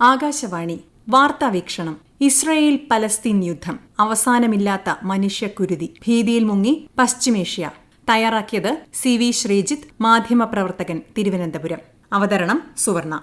Akashvani വാർത്താവീക്ഷണം Israel Palestine യുദ്ധം അവസാനമില്ലാത്ത മനുഷ്യക്കുരുതി ഭീതിയിൽ മുങ്ങി പശ്ചിമേഷ്യ. തയ്യാറാക്കിയത് സി വി ശ്രീജിത്ത് മാധ്യമപ്രവർത്തകൻ തിരുവനന്തപുരം. അവതരണം സുവർണ.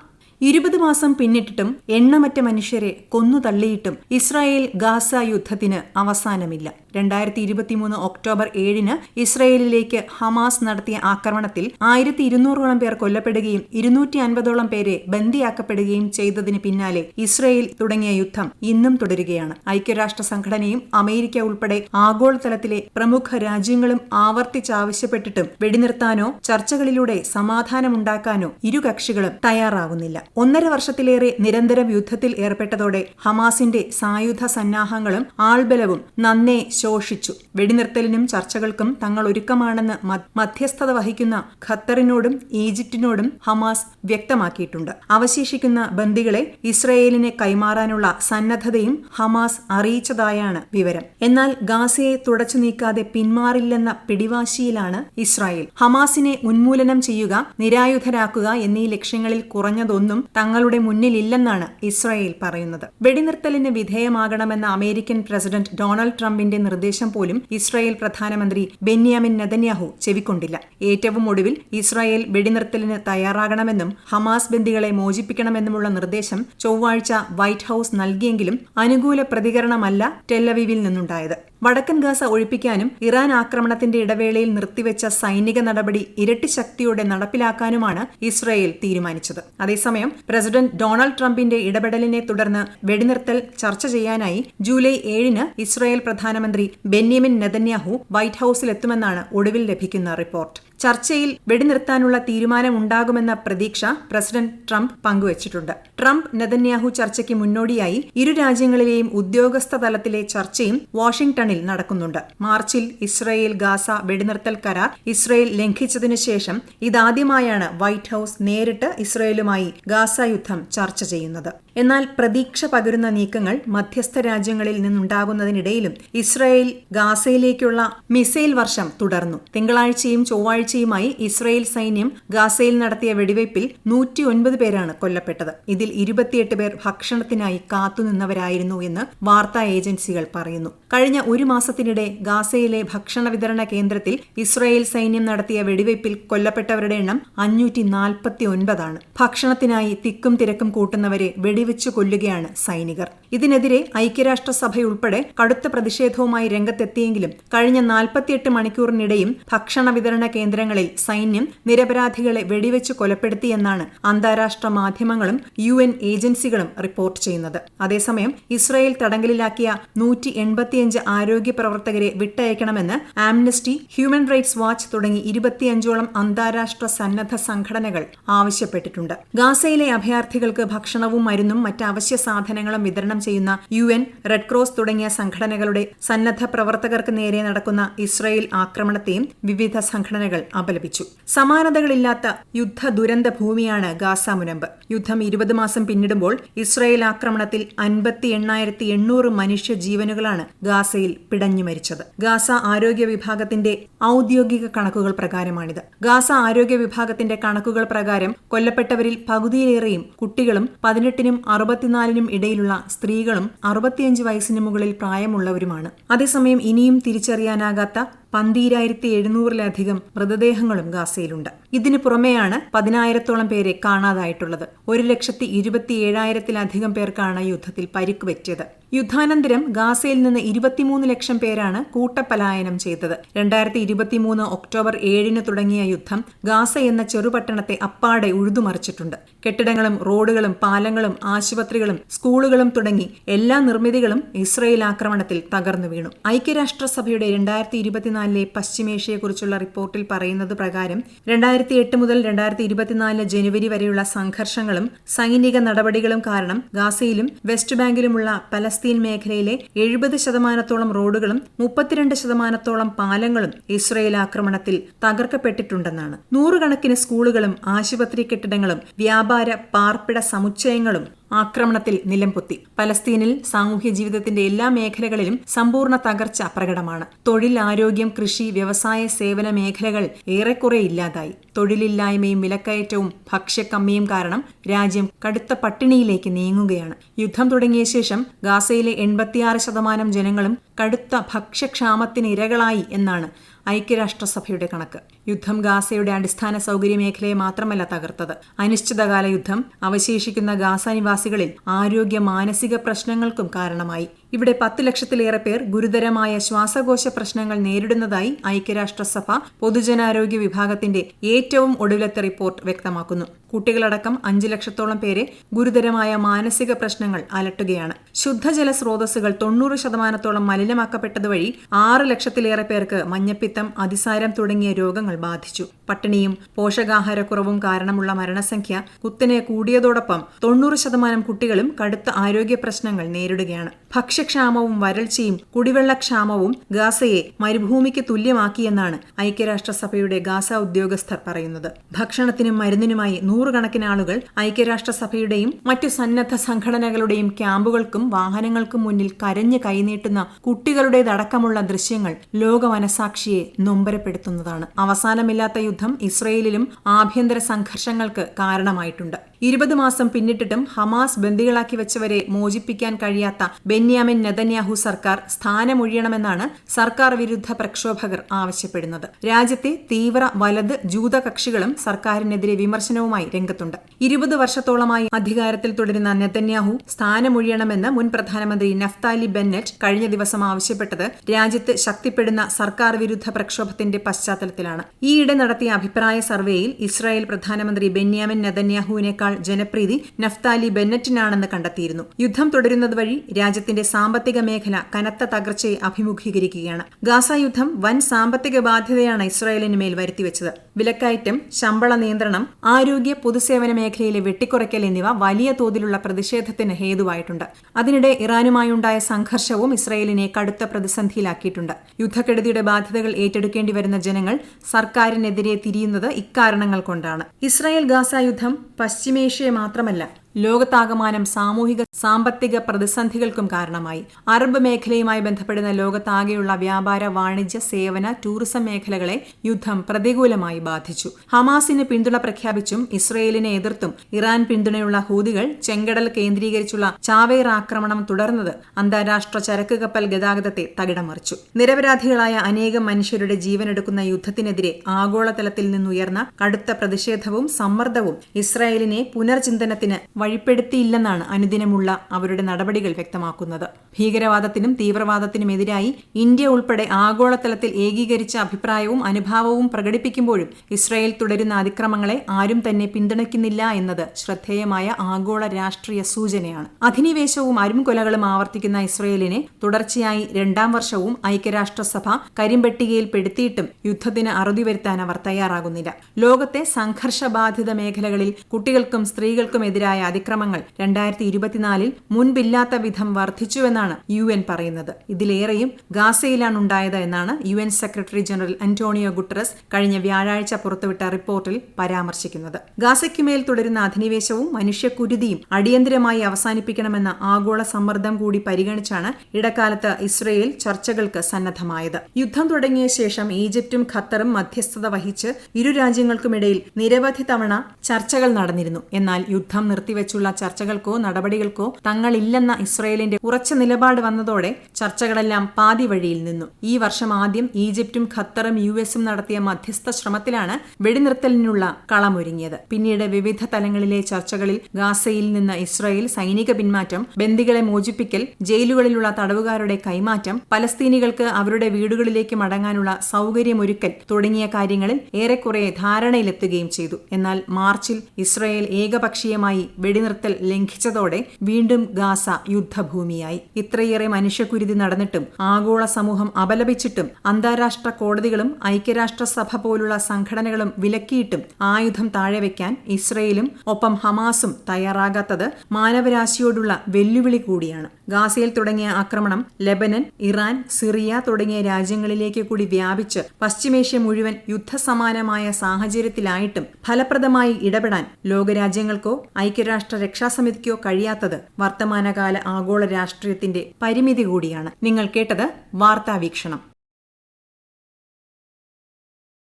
ഇരുപത് മാസം പിന്നിട്ടിട്ടും എണ്ണമറ്റ മനുഷ്യരെ കൊന്നു തള്ളിയിട്ടും ഇസ്രായേൽ ഗാസ യുദ്ധത്തിന് അവസാനമില്ല. രണ്ടായിരത്തി ഇരുപത്തിമൂന്ന് ഒക്ടോബർ ഏഴിന് ഇസ്രായേലിലേക്ക് ഹമാസ് നടത്തിയ ആക്രമണത്തിൽ ആയിരത്തി ഇരുന്നൂറോളം പേർ കൊല്ലപ്പെടുകയും ഇരുന്നൂറ്റി അൻപതോളം പേരെ ബന്ദിയാക്കപ്പെടുകയും ചെയ്തതിന് പിന്നാലെ ഇസ്രായേൽ തുടങ്ങിയ യുദ്ധം ഇന്നും തുടരുകയാണ്. ഐക്യരാഷ്ട്ര സംഘടനയും അമേരിക്ക ഉൾപ്പെടെ ആഗോളതലത്തിലെ പ്രമുഖ രാജ്യങ്ങളും ആവർത്തിച്ചാവശ്യപ്പെട്ടിട്ടും വെടിനിർത്താനോ ചർച്ചകളിലൂടെ സമാധാനമുണ്ടാക്കാനോ ഇരു കക്ഷികളും തയ്യാറാവുന്നില്ല. ഒന്നര വർഷത്തിലേറെ നിരന്തരം യുദ്ധത്തിൽ ഏർപ്പെട്ടതോടെ ഹമാസിന്റെ സായുധ സന്നാഹങ്ങളും ആൾബലവും നന്നേ ശോഷിച്ചു. വെടിനിർത്തലിനും ചർച്ചകൾക്കും തങ്ങൾ ഒരുക്കമാണെന്ന് മധ്യസ്ഥത വഹിക്കുന്ന ഖത്തറിനോടും ഈജിപ്റ്റിനോടും ഹമാസ് വ്യക്തമാക്കിയിട്ടുണ്ട്. അവശേഷിക്കുന്ന ബന്ദികളെ ഇസ്രയേലിന് കൈമാറാനുള്ള സന്നദ്ധതയും ഹമാസ് അറിയിച്ചതായാണ് വിവരം. എന്നാൽ ഗാസയെ തുടച്ചു നീക്കാതെ പിന്മാറില്ലെന്ന പിടിവാശിയിലാണ് ഇസ്രായേൽ. ഹമാസിനെ ഉന്മൂലനം ചെയ്യുക നിരായുധരാക്കുക എന്നീ ലക്ഷ്യങ്ങളിൽ കുറഞ്ഞതൊന്നും തങ്ങളുടെ മുന്നിലില്ലെന്നാണ് ഇസ്രായേൽ പറയുന്നത്. വെടിനിർത്തലിന് വിധേയമാകണമെന്ന അമേരിക്കൻ പ്രസിഡന്റ് ഡൊണാൾഡ് ട്രംപിന്റെ നിർദ്ദേശം പോലും ഇസ്രായേൽ പ്രധാനമന്ത്രി ബെന്യാമിൻ നെതന്യാഹു ചെവിക്കൊണ്ടില്ല. ഏറ്റവും ഒടുവിൽ ഇസ്രായേൽ വെടിനിർത്തലിന് തയ്യാറാകണമെന്നും ഹമാസ് ബന്ദികളെ മോചിപ്പിക്കണമെന്നുമുള്ള നിർദ്ദേശം ചൊവ്വാഴ്ച വൈറ്റ് ഹൌസ് നൽകിയെങ്കിലും അനുകൂല പ്രതികരണമല്ല ടെല്ലവീവിൽ നിന്നുണ്ടായത്. വടക്കൻ ഗാസ ഒഴിപ്പിക്കാനും ഇറാൻ ആക്രമണത്തിന്റെ ഇടവേളയിൽ നിർത്തിവെച്ച സൈനിക നടപടി ഇരട്ടി ശക്തിയോടെ നടപ്പിലാക്കാനുമാണ് ഇസ്രായേൽ തീരുമാനിച്ചത്. അതേസമയം പ്രസിഡന്റ് ഡൊണാൾഡ് ട്രംപിന്റെ ഇടപെടലിനെ തുടർന്ന് വെടിനിർത്തൽ ചർച്ച ചെയ്യാനായി ജൂലൈ ഏഴിന് ഇസ്രായേൽ പ്രധാനമന്ത്രി ബെന്യാമിൻ നെതന്യാഹു വൈറ്റ് ഹൌസിലെത്തുമെന്നാണ് ഒടുവിൽ ലഭിക്കുന്ന റിപ്പോർട്ട്. ചർച്ചയിൽ വെടിനിർത്താനുള്ള തീരുമാനമുണ്ടാകുമെന്ന പ്രതീക്ഷ പ്രസിഡന്റ് ട്രംപ് പങ്കുവച്ചിട്ടുണ്ട്. ട്രംപ് നെതന്യാഹു ചർച്ചയ്ക്ക് മുന്നോടിയായി ഇരു രാജ്യങ്ങളിലെയും ഉദ്യോഗസ്ഥ തലത്തിലെ ചർച്ചയും വാഷിംഗ്ടണിൽ നടക്കുന്നുണ്ട്. മാർച്ചിൽ ഇസ്രയേൽ ഗാസ വെടിനിർത്തൽ കരാർ ഇസ്രയേൽ ലംഘിച്ചതിനു ശേഷം ഇതാദ്യമായാണ് വൈറ്റ് ഹൌസ് നേരിട്ട് ഇസ്രയേലുമായി ഗാസ യുദ്ധം ചർച്ച ചെയ്യുന്നത്. എന്നാൽ പ്രതീക്ഷ പകരുന്ന നീക്കങ്ങൾ മധ്യസ്ഥ രാജ്യങ്ങളിൽ നിന്നുണ്ടാകുന്നതിനിടയിലും ഇസ്രയേൽ ഗാസയിലേക്കുള്ള മിസൈൽ വർഷം തുടർന്നു. തിങ്കളാഴ്ചയും ചൊവ്വാഴ്ചയുമായി ഇസ്രയേൽ സൈന്യം ഗാസയിൽ നടത്തിയ വെടിവയ്പിൽ നൂറ്റി ഒൻപത് പേരാണ് കൊല്ലപ്പെട്ടത്. ഇതിൽ ഇരുപത്തിയെട്ട് പേർ ഭക്ഷണത്തിനായി കാത്തുനിന്നവരായിരുന്നു എന്ന് വാർത്താ ഏജൻസികൾ പറയുന്നു. കഴിഞ്ഞ ഒരു മാസത്തിനിടെ ഗാസയിലെ ഭക്ഷണ വിതരണ കേന്ദ്രത്തിൽ ഇസ്രയേൽ സൈന്യം നടത്തിയ വെടിവയ്പിൽ കൊല്ലപ്പെട്ടവരുടെ എണ്ണം അഞ്ഞൂറ്റി നാൽപ്പത്തി ഒൻപതാണ് ഭക്ഷണത്തിനായി തിക്കും തിരക്കും കൂട്ടുന്നവരെ വെടിവെച്ചു കൊല്ലുകയാണ് സൈനികർ. ഇതിനെതിരെ ഐക്യരാഷ്ട്രസഭയുൾപ്പെടെ കടുത്ത പ്രതിഷേധവുമായി രംഗത്തെത്തിയെങ്കിലും കഴിഞ്ഞ നാൽപ്പത്തിയെട്ട് മണിക്കൂറിനിടയും ഭക്ഷണ വിതരണ കേന്ദ്രങ്ങളിൽ സൈന്യം നിരപരാധികളെ വെടിവെച്ച് കൊലപ്പെടുത്തിയെന്നാണ് അന്താരാഷ്ട്ര മാധ്യമങ്ങളും യു എൻ ഏജൻസികളും റിപ്പോർട്ട് ചെയ്യുന്നത്. അതേസമയം ഇസ്രായേൽ തടങ്കലിലാക്കിയ നൂറ്റി എൺപത്തിയഞ്ച് ആരോഗ്യ പ്രവർത്തകരെ വിട്ടയക്കണമെന്ന് ആംനസ്റ്റി ഹ്യൂമൻ റൈറ്റ്സ് വാച്ച് തുടങ്ങി ഇരുപത്തിയഞ്ചോളം അന്താരാഷ്ട്ര സന്നദ്ധ സംഘടനകൾ ആവശ്യപ്പെട്ടിട്ടുണ്ട്. ഗാസയിലെ അഭയാർത്ഥികൾക്ക് ഭക്ഷണവും മരുന്നും മറ്റ് അവശ്യ സാധനങ്ങളും വിതരണം ചെയ്യുന്ന യു എൻ റെഡ് ക്രോസ് തുടങ്ങിയ സംഘടനകളുടെ സന്നദ്ധ പ്രവർത്തകർക്ക് നേരെ നടക്കുന്ന ഇസ്രായേൽ ആക്രമണത്തെയും വിവിധ സംഘടനകൾ അപലപിച്ചു. സമാനതകളില്ലാത്ത യുദ്ധ ദുരന്ത ഭൂമിയാണ് ഗാസ മുനമ്പ്. യുദ്ധം ഇരുപത് മാസം പിന്നിടുമ്പോൾ ഇസ്രായേൽ ആക്രമണത്തിൽ അൻപത്തി എണ്ണായിരത്തി എണ്ണൂറ് മനുഷ്യ ജീവനുകളാണ് ഗാസയിൽ പിടഞ്ഞു മരിച്ചത്. ഗാസ ആരോഗ്യ വിഭാഗത്തിന്റെ ഔദ്യോഗിക കണക്കുകൾ പ്രകാരമാണിത്. ഗാസ ആരോഗ്യ വിഭാഗത്തിന്റെ കണക്കുകൾ പ്രകാരം കൊല്ലപ്പെട്ടവരിൽ പകുതിയിലേറെയും കുട്ടികളും പതിനെട്ടിനും അറുപത്തിനാലിനും ഇടയിലുള്ള സ്ത്രീകളും അറുപത്തിയഞ്ച് വയസ്സിന് മുകളിൽ പ്രായമുള്ളവരുമാണ്. അതേസമയം ഇനിയും തിരിച്ചറിയാനാകാത്ത പന്തീരായിരത്തി എഴുന്നൂറിലധികം മൃതദേഹങ്ങളും ഗാസയിലുണ്ട്. ഇതിനു പുറമെയാണ് പതിനായിരത്തോളം പേരെ കാണാതായിട്ടുള്ളത്. ഒരു ലക്ഷത്തി ഇരുപത്തി ഏഴായിരത്തിലധികം പേർക്കാണ് യുദ്ധത്തിൽ പരിക്ക് പറ്റിയത് യുദ്ധാനന്തരം ഗാസയിൽ നിന്ന് ഇരുപത്തിമൂന്ന് ലക്ഷം പേരാണ് കൂട്ടപലായനം ചെയ്തത്. രണ്ടായിരത്തി ഇരുപത്തിമൂന്ന് ഒക്ടോബർ ഏഴിന് തുടങ്ങിയ യുദ്ധം ഗാസ എന്ന ചെറുപട്ടണത്തെ അപ്പാടെ ഉഴുതുമറിച്ചിട്ടുണ്ട്. കെട്ടിടങ്ങളും റോഡുകളും പാലങ്ങളും ആശുപത്രികളും സ്കൂളുകളും തുടങ്ങി എല്ലാ നിർമ്മിതികളും ഇസ്രയേൽ ആക്രമണത്തിൽ തകർന്നു വീണു. ഐക്യരാഷ്ട്രസഭയുടെ രണ്ടായിരത്തി ഇരുപത്തിനാലിലെ പശ്ചിമേഷ്യയെക്കുറിച്ചുള്ള റിപ്പോർട്ടിൽ പറയുന്നത് പ്രകാരം രണ്ടായിരത്തി എട്ട് മുതൽ രണ്ടായിരത്തി ഇരുപത്തിനാല് ജനുവരി വരെയുള്ള സംഘർഷങ്ങളും സൈനിക നടപടികളും കാരണം ഗാസയിലും വെസ്റ്റ് ബാങ്കിലുമുള്ള പലസ്തീൻ മേഖലയിലെ എഴുപത് ശതമാനത്തോളം റോഡുകളും മുപ്പത്തിരണ്ട് ശതമാനത്തോളം പാലങ്ങളും ഇസ്രയേൽ ആക്രമണത്തിൽ തകർക്കപ്പെട്ടിട്ടുണ്ടെന്നാണ്. നൂറുകണക്കിന് സ്കൂളുകളും ആശുപത്രി കെട്ടിടങ്ങളും വ്യാപാര പാർപ്പിട സമുച്ചയങ്ങളും ആക്രമണത്തിൽ നിലംപൊത്തി പലസ്തീനിൽ സാമൂഹ്യ ജീവിതത്തിന്റെ എല്ലാ മേഖലകളിലും സമ്പൂർണ തകർച്ച പ്രകടമാണ്. തൊഴിൽ ആരോഗ്യം കൃഷി വ്യവസായ സേവന മേഖലകൾ ഏറെക്കുറെ ഇല്ലാതായി. തൊഴിലില്ലായ്മയും വിലക്കയറ്റവും ഭക്ഷ്യക്കമ്മിയും കാരണം രാജ്യം കടുത്ത പട്ടിണിയിലേക്ക് നീങ്ങുകയാണ്. യുദ്ധം തുടങ്ങിയ ശേഷം ഗാസയിലെ എൺപത്തിയാറ് ശതമാനം ജനങ്ങളും കടുത്ത ഭക്ഷ്യക്ഷാമത്തിന് ഇരകളായി എന്നാണ് ഐക്യരാഷ്ട്രസഭയുടെ കണക്ക്. യുദ്ധം ഗാസയുടെ അടിസ്ഥാന സൗകര്യ മേഖലയെ മാത്രമല്ല തകർത്തത്. അനിശ്ചിതകാല യുദ്ധം അവശേഷിക്കുന്ന ഗാസ നിവാസികളിൽ ആരോഗ്യ മാനസിക പ്രശ്നങ്ങൾക്കും കാരണമായി. ഇവിടെ പത്ത് ലക്ഷത്തിലേറെ പേർ ഗുരുതരമായ ശ്വാസകോശ പ്രശ്നങ്ങൾ നേരിടുന്നതായി ഐക്യരാഷ്ട്രസഭ പൊതുജനാരോഗ്യ വിഭാഗത്തിന്റെ ഏറ്റവും ഒടുവിലത്തെ റിപ്പോർട്ട് വ്യക്തമാക്കുന്നു. കുട്ടികളടക്കം അഞ്ചു ലക്ഷത്തോളം പേരെ ഗുരുതരമായ മാനസിക പ്രശ്നങ്ങൾ അലട്ടുകയാണ്. ശുദ്ധജല സ്രോതസ്സുകൾ തൊണ്ണൂറ് ശതമാനത്തോളം മലിനമാക്കപ്പെട്ടതുവഴി ആറ് ലക്ഷത്തിലേറെ പേർക്ക് മഞ്ഞപ്പിത്തം അതിസാരം തുടങ്ങിയ രോഗങ്ങൾ ബാധിച്ചു. പട്ടിണിയും പോഷകാഹാരക്കുറവും കാരണമുള്ള മരണസംഖ്യ കുത്തനെ കൂടിയതോടൊപ്പം തൊണ്ണൂറ് ശതമാനം കുട്ടികളും കടുത്ത ആരോഗ്യ പ്രശ്നങ്ങൾ നേരിടുകയാണ്. ഭക്ഷ്യക്ഷാമവും വരൾച്ചയും കുടിവെള്ളക്ഷാമവും ഗാസയെ മരുഭൂമിക്ക് തുല്യമാക്കിയെന്നാണ് ഐക്യരാഷ്ട്രസഭയുടെ ഗാസ ഉദ്യോഗസ്ഥർ പറയുന്നത്. ഭക്ഷണത്തിനും മരുന്നിനുമായി നൂറുകണക്കിന് ആളുകൾ ഐക്യരാഷ്ട്രസഭയുടെയും മറ്റു സന്നദ്ധ സംഘടനകളുടെയും ക്യാമ്പുകൾക്കും വാഹനങ്ങൾക്കും മുന്നിൽ കരഞ്ഞ് കൈനീട്ടുന്ന കുട്ടികളുടേതടക്കമുള്ള ദൃശ്യങ്ങൾ ലോകമനസാക്ഷിയെ നൊമ്പരപ്പെടുത്തുന്നതാണ്. അവസാനമില്ലാത്ത യുദ്ധം ഇസ്രയേലിലും ആഭ്യന്തര സംഘർഷങ്ങൾക്ക് കാരണമായിട്ടുണ്ട്. ഇരുപത് മാസം പിന്നിട്ടിട്ടും ഹമാസ് ബന്ദികളാക്കി വെച്ചവരെ മോചിപ്പിക്കാൻ കഴിയാത്ത ബെന്യാമിൻ നെതന്യാഹു സർക്കാർ സ്ഥാനമൊഴിയണമെന്നാണ് സർക്കാർ വിരുദ്ധ പ്രക്ഷോഭകർ ആവശ്യപ്പെടുന്നത്. രാജ്യത്തെ തീവ്ര വലത് ജൂത കക്ഷികളും സർക്കാരിനെതിരെ വിമർശനവുമായി രംഗത്തുണ്ട്. ഇരുപത് വർഷത്തോളമായി അധികാരത്തിൽ തുടരുന്ന നെതന്യാഹു സ്ഥാനമൊഴിയണമെന്ന് മുൻ പ്രധാനമന്ത്രി നഫ്താലി ബെന്നറ്റ് കഴിഞ്ഞ ദിവസം ആവശ്യപ്പെട്ടത് രാജ്യത്ത് ശക്തിപ്പെടുന്ന സർക്കാർ വിരുദ്ധ പ്രക്ഷോഭത്തിന്റെ പശ്ചാത്തലത്തിലാണ്. ഈയിടെ നടത്തിയ അഭിപ്രായ സർവേയിൽ ഇസ്രായേൽ പ്രധാനമന്ത്രി ബെന്യാമിൻ നെതന്യാഹുവിനേക്കാൾ ജനപ്രീതി നഫ്താലി ബെന്നറ്റിനാണെന്ന് കണ്ടെത്തിയിരുന്നു. യുദ്ധം തുടരുന്നതുവഴി രാജ്യത്തിന്റെ സാമ്പത്തിക മേഖല കനത്ത തകർച്ചയെ അഭിമുഖീകരിക്കുകയാണ്. ഗാസ യുദ്ധം വൻ സാമ്പത്തിക ബാധ്യതയാണ് ഇസ്രായേലിന് മേൽ വരുത്തിവെച്ചത്. വിലക്കയറ്റം ശമ്പള നിയന്ത്രണം ആരോഗ്യ പൊതുസേവന മേഖലയിലെ വെട്ടിക്കുറയ്ക്കൽ എന്നിവ വലിയ തോതിലുള്ള പ്രതിഷേധത്തിന് ഹേതുവായിട്ടുണ്ട്. അതിനിടെ ഇറാനുമായുണ്ടായ സംഘർഷവും ഇസ്രയേലിനെ കടുത്ത പ്രതിസന്ധിയിലാക്കിയിട്ടുണ്ട്. യുദ്ധക്കെടുതിയുടെ ബാധ്യതകൾ ഏറ്റെടുക്കേണ്ടി വരുന്ന ജനങ്ങൾ സർക്കാരിനെതിരെ തിരിയുന്നത് ഇക്കാരണങ്ങൾ കൊണ്ടാണ്. ഇസ്രായേൽ ഗാസ യുദ്ധം പശ്ചിമേഷ്യയെ മാത്രമല്ല ലോകത്താകമാനം സാമൂഹിക സാമ്പത്തിക പ്രതിസന്ധികൾക്കും കാരണമായി. അറബ് മേഖലയുമായി ബന്ധപ്പെടുന്ന ലോകത്താകെയുള്ള വ്യാപാര വാണിജ്യ സേവന ടൂറിസം മേഖലകളെ യുദ്ധം പ്രതികൂലമായി ബാധിച്ചു. ഹമാസിന് പിന്തുണ പ്രഖ്യാപിച്ചും ഇസ്രയേലിനെ എതിർത്തും ഇറാൻ പിന്തുണയുള്ള ഹൂതികൾ ചെങ്കടൽ കേന്ദ്രീകരിച്ചുള്ള ചാവേർ ആക്രമണം തുടർന്നത് അന്താരാഷ്ട്ര ചരക്ക് കപ്പൽ ഗതാഗതത്തെ തകിടമറിച്ചു. നിരപരാധികളായ അനേകം മനുഷ്യരുടെ ജീവനെടുക്കുന്ന യുദ്ധത്തിനെതിരെ ആഗോളതലത്തിൽ നിന്നുയർന്ന കടുത്ത പ്രതിഷേധവും സമ്മർദ്ദവും ഇസ്രായേലിനെ പുനർചിന്തനത്തിന് വഴിപ്പെടുത്തിയില്ലെന്നാണ് അനുദിനമുള്ള അവരുടെ നടപടികൾ വ്യക്തമാക്കുന്നത്. ഭീകരവാദത്തിനും തീവ്രവാദത്തിനുമെതിരായി ഇന്ത്യ ഉൾപ്പെടെ ആഗോളതലത്തിൽ ഏകീകരിച്ച അഭിപ്രായവും അനുഭാവവും പ്രകടിപ്പിക്കുമ്പോഴും ഇസ്രായേൽ തുടരുന്ന അതിക്രമങ്ങളെ ആരും തന്നെ പിന്തുണയ്ക്കുന്നില്ല എന്നത് ശ്രദ്ധേയമായ ആഗോള രാഷ്ട്രീയ സൂചനയാണ്. അധിനിവേശവും അരുംകൊലകളും ആവർത്തിക്കുന്ന ഇസ്രയേലിനെ തുടർച്ചയായി രണ്ടാം വർഷവും ഐക്യരാഷ്ട്രസഭ കരിമ്പട്ടികയിൽപ്പെടുത്തിയിട്ടും യുദ്ധത്തിന് അറുതി വരുത്താൻ അവർ തയ്യാറാകുന്നില്ല. ലോകത്തെ സംഘർഷബാധിത മേഖലകളിൽ കുട്ടികൾക്കും സ്ത്രീകൾക്കും സ്ത്രീകൾക്കുമെതിരായ അതിക്രമങ്ങൾ രണ്ടായിരത്തി ഇരുപത്തിനാലിൽ മുൻപില്ലാത്ത വിധം വർദ്ധിച്ചുവെന്നാണ് യു എൻ പറയുന്നത്. ഇതിലേറെയും ഗാസയിലാണ് ഉണ്ടായത് എന്നാണ് U N secretary general Antonio Guterres കഴിഞ്ഞ വ്യാഴാഴ്ച പുറത്തുവിട്ട റിപ്പോർട്ടിൽ പരാമർശിക്കുന്നത്. ഗാസയ്ക്കുമേൽ തുടരുന്ന അധിനിവേശവും മനുഷ്യക്കുരുതിയും അടിയന്തരമായി അവസാനിപ്പിക്കണമെന്ന ആഗോള സമ്മർദ്ദം കൂടി പരിഗണിച്ചാണ് ഇടക്കാലത്ത് ഇസ്രയേൽ ചർച്ചകൾക്ക് സന്നദ്ധമായത്. യുദ്ധം തുടങ്ങിയ ശേഷം ഈജിപ്തും ഖത്തറും മധ്യസ്ഥത വഹിച്ച് ഇരു രാജ്യങ്ങൾക്കുമിടയിൽ നിരവധി തവണ ചർച്ചകൾ നടന്നിരുന്നു. എന്നാൽ യുദ്ധം നിർത്തിവെച്ചുള്ള ചർച്ചകൾക്കോ നടപടികൾക്കോ തങ്ങളില്ലെന്ന ഇസ്രയേലിന്റെ ഉറച്ച നിലപാട് വന്നതോടെ ചർച്ചകളെല്ലാം പാതി വഴിയിൽ നിന്നു. ഈ വർഷം ആദ്യം ഈജിപ്തും ഖത്തറും യു എസും നടത്തിയ മധ്യസ്ഥ ശ്രമത്തിലാണ് വെടിനിർത്തലിനുള്ള കളമൊരുങ്ങിയത്. പിന്നീട് വിവിധ തലങ്ങളിലെ ചർച്ചകളിൽ ഗാസയിൽ നിന്ന് ഇസ്രയേൽ സൈനിക പിന്മാറ്റം ബന്ദികളെ മോചിപ്പിക്കൽ ജയിലുകളിലുള്ള തടവുകാരുടെ കൈമാറ്റം പലസ്തീനികൾക്ക് അവരുടെ വീടുകളിലേക്ക് മടങ്ങാനുള്ള സൗകര്യമൊരുക്കൽ തുടങ്ങിയ കാര്യങ്ങളിൽ ഏറെക്കുറെ ധാരണയിലെത്തുകയും ചെയ്തു. എന്നാൽ മാർച്ചിൽ ഇസ്രയേൽ ഏകപക്ഷീയമായി വെടിനിർത്തൽ ലംഘിച്ചതോടെ വീണ്ടും ഗാസ യുദ്ധഭൂമിയായി. ഇത്രയേറെ മനുഷ്യക്കുരുതി നടന്നിട്ടും ആഗോള സമൂഹം അപലപിച്ചിട്ടും അന്താരാഷ്ട്ര കോടതികളും ഐക്യരാഷ്ട്രസഭ പോലുള്ള സംഘടനകളും വിലക്കിയിട്ടും ആയുധം താഴെ വയ്ക്കാൻ ഇസ്രയേലും ഒപ്പം ഹമാസും തയ്യാറാകാത്തത് മാനവരാശിയോടുള്ള വെല്ലുവിളി കൂടിയാണ്. ഗാസയിൽ തുടങ്ങിയ ആക്രമണം ലെബനൻ ഇറാൻ സിറിയ തുടങ്ങിയ രാജ്യങ്ങളിലേക്ക് കൂടി വ്യാപിച്ച് പശ്ചിമേഷ്യ മുഴുവൻ യുദ്ധസമാനമായ സാഹചര്യത്തിലായിട്ടും ഫലപ്രദമായി ഇടപെടാൻ ലോകരാജ്യങ്ങൾക്കോ ഐക്യരാഷ്ട്ര ഐക്യരാഷ്ട്ര രക്ഷാസമിതിക്കോ കഴിയാത്തത് വർത്തമാനകാല ആഗോള രാഷ്ട്രീയത്തിന്റെ പരിമിതി കൂടിയാണ്. നിങ്ങൾ കേട്ടത് വാർത്താ വീക്ഷണം